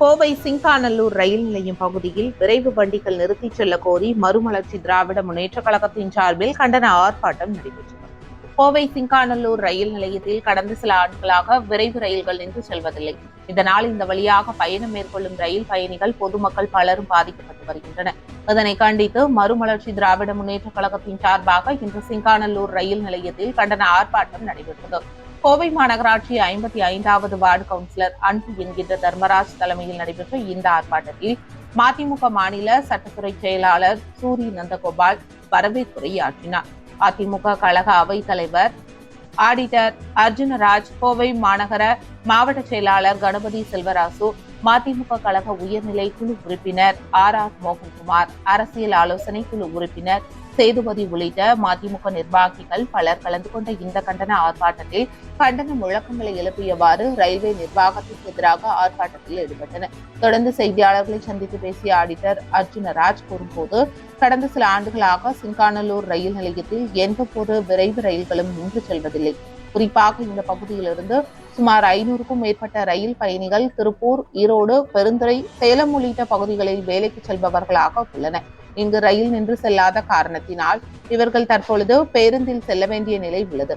கோவை சிங்காநல்லூர் ரயில் நிலையம் பகுதியில் விரைவு வண்டிகள் நிறுத்திச் செல்ல கோரி மறுமலர்ச்சி திராவிட முன்னேற்றக் கழகத்தின் சார்பில் கண்டன ஆர்ப்பாட்டம் நடைபெற்றது. கோவை சிங்காநல்லூர் ரயில் நிலையத்தில் கடந்த சில ஆண்டுகளாக விரைவு ரயில்கள் நின்று செல்வதில்லை. இதனால் இந்த வழியாக பயணம் மேற்கொள்ளும் ரயில் பயணிகள் பொதுமக்கள் பலரும் பாதிக்கப்பட்டு வருகின்றனர். இதனை கண்டித்து மறுமலர்ச்சி திராவிட முன்னேற்றக் கழகத்தின் சார்பாக இன்று சிங்காநல்லூர் ரயில் நிலையத்தில் கண்டன ஆர்ப்பாட்டம் நடைபெற்றது. கோவை மாநகராட்சி ஐம்பத்தி ஐந்தாவது வார்டு கவுன்சிலர் அன்பு என்கின்ற தர்மராஜ் தலைமையில் நடைபெற்ற இந்த ஆர்ப்பாட்டத்தில் மதிமுக மாநில சட்டத்துறை செயலாளர் சூரி நந்தகோபால் வரவேற்புரையாற்றினார் அதிமுக கழக அவைத் தலைவர் ஆடிட்டர் அர்ஜுனராஜ் கோவை மாநகர மாவட்ட செயலாளர் கணபதி செல்வராசு மதிமுக கழக உயர்நிலை குழு உறுப்பினர் ஆர் ஆர் மோகன்குமார் அரசியல் ஆலோசனை குழு உறுப்பினர் சேதுபதி உள்ளிட்ட மதிமுக நிர்வாகிகள் பலர் கலந்து கொண்ட இந்த கண்டன ஆர்ப்பாட்டத்தில் கண்டன முழக்கங்களை எழுப்பியவாறு ரயில்வே நிர்வாகத்திற்கு எதிராக ஆர்ப்பாட்டத்தில் ஈடுபட்டனர். தொடர்ந்து செய்தியாளர்களை சந்தித்து பேசிய ஆடிட்டர் அர்ஜுனராஜ் கூறும்போது கடந்த சில ஆண்டுகளாக சிங்கானலூர் ரயில் நிலையத்தில் எந்த ஒரு விரைவு ரயில்களும் நின்று செல்வதில்லை. குறிப்பாக இந்த பகுதியிலிருந்து சுமார் ஐநூறுக்கும் மேற்பட்ட ரயில் பயணிகள் திருப்பூர் ஈரோடு பெருந்துறை சேலம் உள்ளிட்ட பகுதிகளில் வேலைக்கு செல்பவர்களாக உள்ளனர். இங்கு ரயில் நின்று செல்லாத காரணத்தினால் இவர்கள் தற்பொழுது பேருந்தில் செல்ல வேண்டிய நிலை உள்ளது.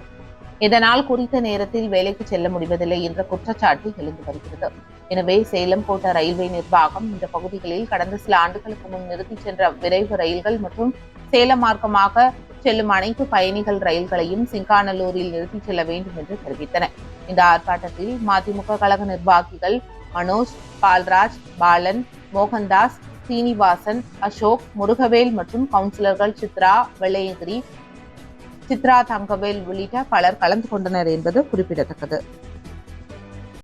இதனால் குறித்த நேரத்தில் வேலைக்கு செல்ல முடிவதில்லை என்ற குற்றச்சாட்டு எழுந்து வருகிறது. எனவே சேலம் கோட்ட ரயில்வே நிர்வாகம் இந்த பகுதிகளில் கடந்த சில ஆண்டுகளுக்கு முன் நிறுத்திச் சென்ற விரைவு ரயில்கள் மற்றும் சேலம் மார்க்கமாக செல்லும் அனைத்து பயணிகள் ரயில்களையும் சிங்காநல்லூரில் நிறுத்திச் செல்ல வேண்டும் என்று தெரிவித்தனர் இந்த ஆர்ப்பாட்டத்தில் மதிமுக கழக நிர்வாகிகள் மனோஜ் பால்ராஜ் பாலன் மோகன்தாஸ் சீனிவாசன் அசோக் முருகவேல் மற்றும் கவுன்சிலர்கள் சித்ரா வெள்ளையகிரி சித்ரா தங்கவேல் உள்ளிட்ட பலர் கலந்து கொண்டனர் என்பது குறிப்பிடத்தக்கது.